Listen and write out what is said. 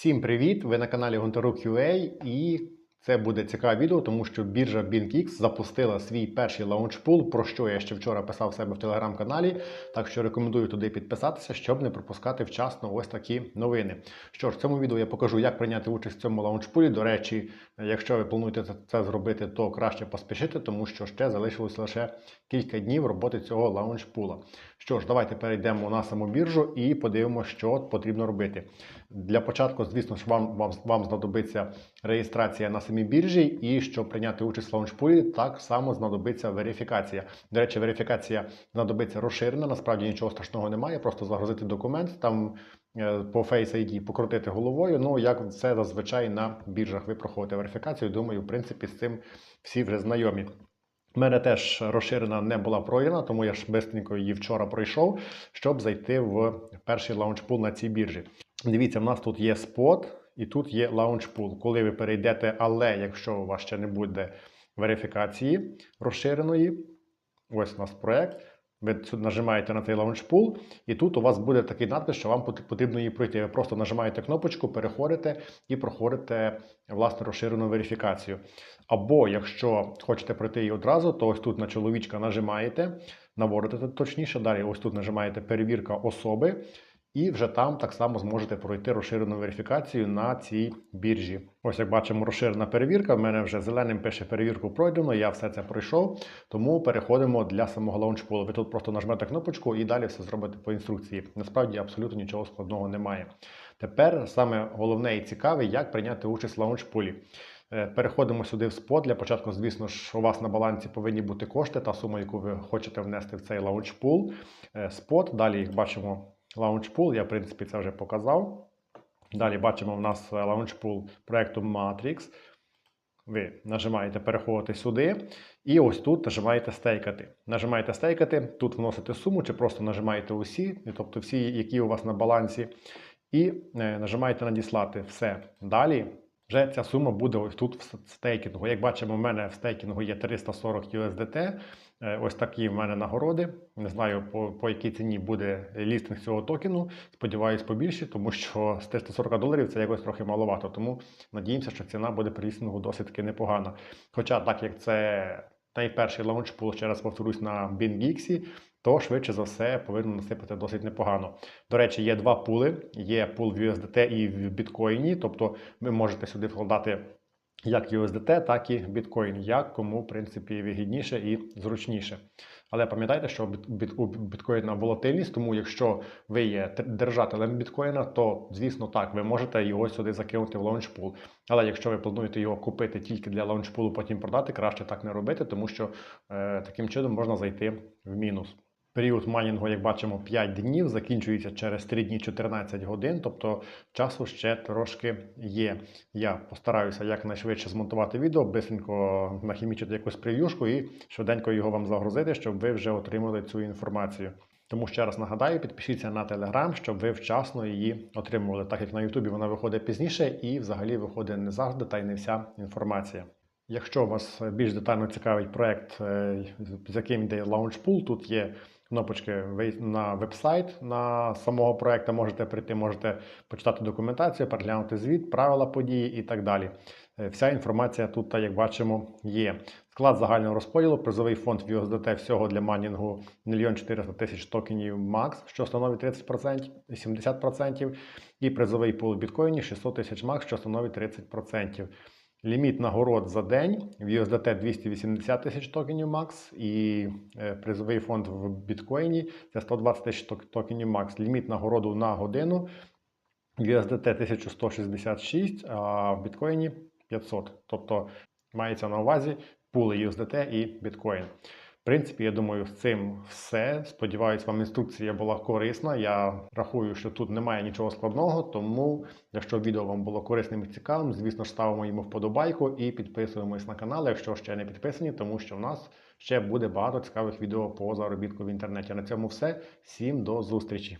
Всім привіт! Ви на каналі Гонтарук UA і це буде цікаве відео, тому що біржа BinkX запустила свій перший лаунчпул, про що я ще вчора писав себе в телеграм-каналі. Так що рекомендую туди підписатися, щоб не пропускати вчасно ось такі новини. Що ж, в цьому відео я покажу, як прийняти участь в цьому лаунчпулі. До речі, якщо ви плануєте це зробити, то краще поспішити, тому що ще залишилось лише кілька днів роботи цього лаунчпула. Що ж, давайте перейдемо на саму біржу і подивимося, що потрібно робити. Для початку, звісно ж, вам, вам, вам знадобиться реєстрація на самій біржі, і щоб прийняти участь в лаунчпулі, так само знадобиться верифікація. До речі, верифікація знадобиться розширена. Насправді нічого страшного немає. Просто загрузити документ там е, по Face ID покрутити головою. Ну як це зазвичай на біржах ви проходите верифікацію. Думаю, в принципі, з цим всі вже знайомі. У мене теж розширена не була пройдена, тому я ж бистренько її вчора пройшов, щоб зайти в перший лаунчпул на цій біржі. Дивіться, в нас тут є спот і тут є лаунчпул. Коли ви перейдете, але якщо у вас ще не буде верифікації розширеної, ось у нас проект. Ви нажимаєте на цей лаунчпул, і тут у вас буде такий надпис, що вам потрібно її пройти. Ви просто нажимаєте кнопочку, переходите і проходите власне розширену верифікацію. Або якщо хочете пройти її одразу, то ось тут на чоловічка нажимаєте, наводите точніше, далі ось тут нажимаєте перевірка особи, і вже там так само зможете пройти розширену верифікацію на цій біржі. Ось як бачимо, розширена перевірка. В мене вже зеленим пише перевірку пройдено. Я все це пройшов. Тому переходимо для самого лаунчпулу. Ви тут просто нажмете кнопочку і далі все зробите по інструкції. Насправді абсолютно нічого складного немає. Тепер саме головне і цікаве, як прийняти участь в лаунчпулі. Е, Переходимо сюди в спот. Для початку, звісно ж, у вас на балансі повинні бути кошти, та сума, яку ви хочете внести в цей лаунчпул. Е, Спот. Далі їх бачимо лаунчпул. Я, в принципі, це вже показав. Далі бачимо в нас Launchpool лаунчпул проекту Matrix. Ви нажимаєте переходити сюди, і ось тут нажимаєте стейкати. Нажимаєте стейкати, тут вносите суму, чи просто нажимаєте усі, тобто всі, які у вас на балансі, і е, нажимаєте надіслати. Все. Далі вже ця сума буде ось тут в стейкінгу. Як бачимо, в мене в стейкінгу є 340 USDT. Е, Ось такі в мене нагороди. Не знаю, по, по якій ціні буде лістинг цього токену. Сподіваюсь, побільше, тому що з 340 доларів це якось трохи маловато. Тому надіємося, що ціна буде при лістингу досить таки непогана. Хоча, так як це найперший лаунчпул, ще раз повторюсь, на BingX, то швидше за все повинно насипати досить непогано. До речі, є два пули: є пул в USDT і в біткоїні, тобто ви можете сюди вкладати як USDT, так і біткоін, як кому в принципі вигідніше і зручніше. Але пам'ятайте, що у біткоїна волатильність, тому якщо ви є держателем біткоїна, то звісно так, ви можете його сюди закинути в лаунчпул. Але якщо ви плануєте його купити тільки для лаунчпулу, потім продати, краще так не робити, тому що е, таким чином можна зайти в мінус. Період майнінгу, як бачимо, 5 днів, закінчується через 3 дні 14 годин, тобто часу ще трошки є. Я постараюся якнайшвидше змонтувати відео, бисенько нахімічити якусь прев'юшку і швиденько його вам загрузити, щоб ви вже отримали цю інформацію. Тому ще раз нагадаю, підпишіться на Telegram, щоб ви вчасно її отримували, так як на Ютубі вона виходить пізніше і взагалі виходить не завжди та й не вся інформація. Якщо вас більш детально цікавить проект, е, з яким йде Launchpool, тут є кнопочки на веб-сайт на самого проекту. Можете прийти, можете почитати документацію, переглянути звіт, правила події і так далі. Е, Вся інформація тут, як бачимо, є. Склад загального розподілу, призовий фонд в USDT всього для майнінгу 1 400 тисяч токенів MAX, що становить 30%, 70%, і призовий пул в біткоїні 600 тисяч MAX, що становить 30%. Ліміт нагород за день в USDT 280 тисяч токенів Макс і е, призовий фонд в біткоїні це 120 тисяч токенів Макс. Ліміт нагороду на годину в USDT 1166, а в біткоїні 500. Тобто мається на увазі пули USDT і біткоін. Принципі, я думаю, з цим все. Сподіваюсь, вам інструкція була корисна. Я рахую, що тут немає нічого складного, тому якщо відео вам було корисним і цікавим, звісно ставимо йому вподобайку і підписуємось на канал, якщо ще не підписані, тому що в нас ще буде багато цікавих відео по заробітку в інтернеті. На цьому все. Всім до зустрічі!